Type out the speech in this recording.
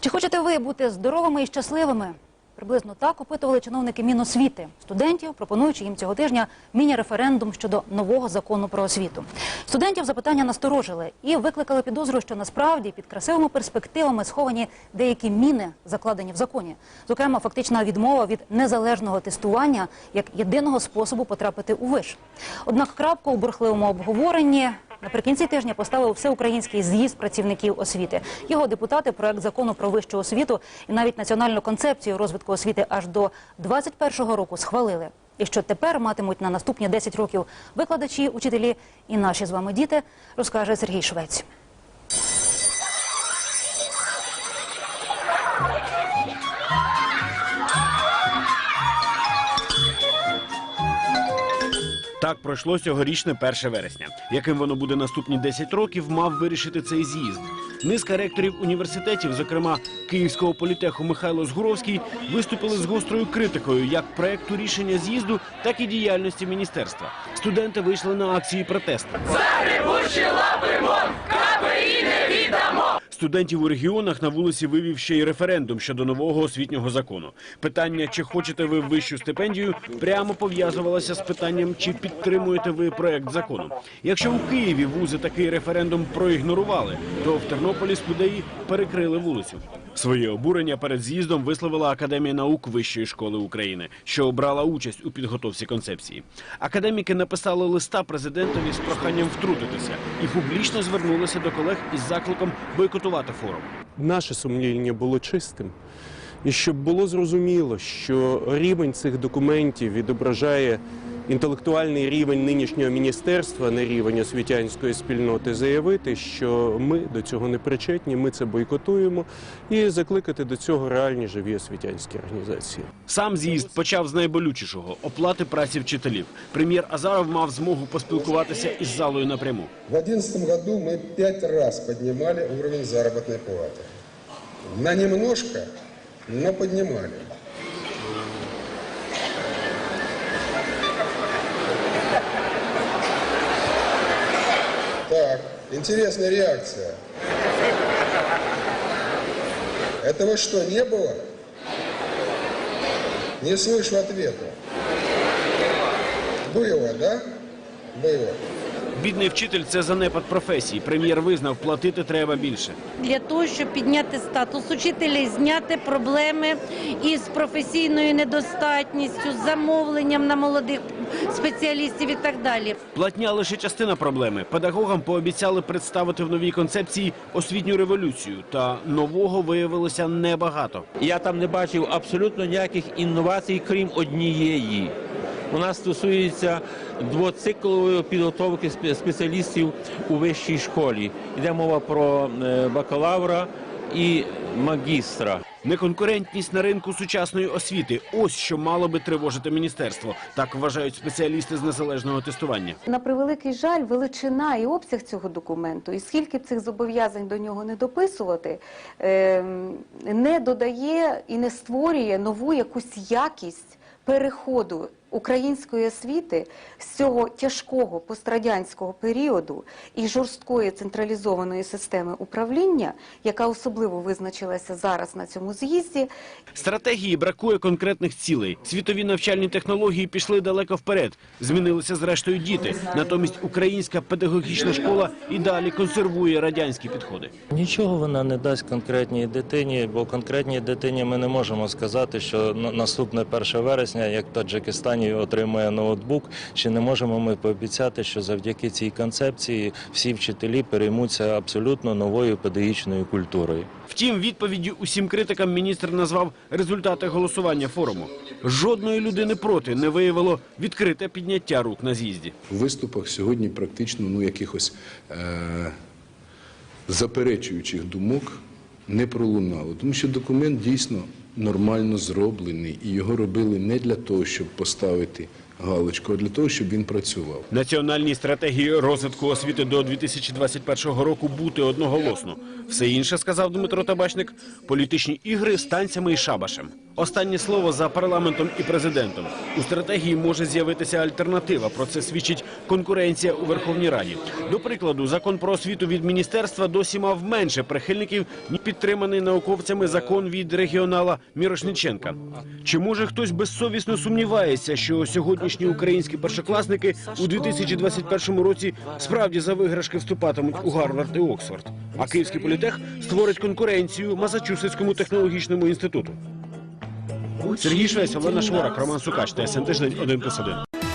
Чи хочете ви бути здоровими і щасливими? Приблизно так опитували чиновники Міносвіти студентів, пропонуючи їм цього тижня міні-референдум щодо нового закону про освіту. Студентів запитання насторожили і викликали підозру, що насправді під красивими перспективами сховані деякі міни, закладені в законі. Зокрема, фактична відмова від незалежного тестування як єдиного способу потрапити у виш. Однак крапку у бурхливому обговоренні Наприкінці тижня поставив всеукраїнський з'їзд працівників освіти. Його депутати проект закону про вищу освіту і навіть національну концепцію розвитку освіти аж до 21-го року схвалили. І що тепер матимуть на наступні 10 років викладачі, учителі і наші з вами діти, розкаже Сергій Швець. Так пройшло цьогорічне 1 вересня. Яким воно буде наступні 10 років, мав вирішити цей з'їзд. Низка ректорів університетів, зокрема Київського політеху Михайло Згуровський, виступили з гострою критикою як проекту рішення з'їзду, так і діяльності міністерства. Студенти вийшли на акції протесту. Студентів у регіонах на вулиці вивів ще й референдум щодо нового освітнього закону. Питання, чи хочете ви вищу стипендію, прямо пов'язувалося з питанням, чи підтримуєте ви проект закону. Якщо у Києві вузи такий референдум проігнорували, то в Тернополі студеї перекрили вулицю. Своє обурення перед з'їздом висловила Академія наук Вищої школи України, що обрала участь у підготовці концепції. Академіки написали листа президентові з проханням втрутитися і публічно звернулися до колег із закликом бойкотувати форум. наше сумління було чистим. І щоб було зрозуміло, що рівень цих документів відображає інтелектуальний рівень нинішнього міністерства, не рівень освітянської спільноти, заявити, що ми до цього не причетні, ми це бойкотуємо, і закликати до цього реальні живі освітянські організації. Сам з'їзд почав з найболючішого оплати праці вчителів. Прем'єр Азаров мав змогу поспілкуватися із залою напряму. В 2011 году мы пять раз поднимали уровень заработной платы. На немножко, но поднимали. интересная реакция. Этого что, не было? Не слышу ответа. Было, да? Было. Бідний вчитель це занепад професії. Прем'єр визнав, платити треба більше. для того, щоб підняти статус учителів, зняти проблеми із професійною недостатністю, з замовленням на молодих спеціалістів і так далі. Платня лише частина проблеми. Педагогам пообіцяли представити в новій концепції освітню революцію. Та нового виявилося небагато. Я там не бачив абсолютно ніяких інновацій, крім однієї. Вона стосується двоциклової підготовки спеціалістів у вищій школі. Йде мова про е, бакалавра і магістра. Неконкурентність на ринку сучасної освіти ось що мало би тривожити міністерство. Так вважають спеціалісти з незалежного тестування. На превеликий жаль, величина і обсяг цього документу, і скільки б цих зобов'язань до нього не дописувати, ем, не додає і не створює нову якусь якість переходу української освіти з цього тяжкого пострадянського періоду і жорсткої централізованої системи управління, яка особливо визначилася зараз на цьому з'їзді, Стратегії бракує конкретних цілей. Світові навчальні технології пішли далеко вперед. Змінилися зрештою діти. Натомість українська педагогічна школа і далі консервує радянські підходи. Нічого вона не дасть конкретній дитині, бо конкретній дитині ми не можемо сказати, що на- наступне 1 вересня, як в Таджикистані отримує ноутбук, чи не можемо ми пообіцяти, що завдяки цій концепції всі вчителі переймуться абсолютно новою педагогічною культурою. Втім, відповіддю усім критикам міністр назвав результати голосування форуму. Жодної людини проти не виявило відкрите підняття рук на з'їзді. В виступах сьогодні практично ну, якихось е- заперечуючих думок не пролунало, тому що документ дійсно нормально зроблений, і його робили не для того, щоб поставити галочку, а для того, щоб він працював. Національній стратегії розвитку освіти до 2021 року бути одноголосно. Все інше, сказав Дмитро Табачник, політичні ігри з танцями і шабашем. Останнє слово за парламентом і президентом. У стратегії може з'явитися альтернатива. Про це свідчить конкуренція у Верховній Раді. До прикладу, закон про освіту від міністерства досі мав менше прихильників, ніж підтриманий науковцями закон від регіонала Мірошниченка. Чи може хтось безсовісно сумнівається, що сьогоднішні українські першокласники у 2021 році справді за виграшки вступатимуть у Гарвард і Оксфорд? А Київський політех створить конкуренцію Масачусетському технологічному інституту. Сергій Швець, Олена Шворак, Роман Сукач, ТСН Тиждень, 1+,1.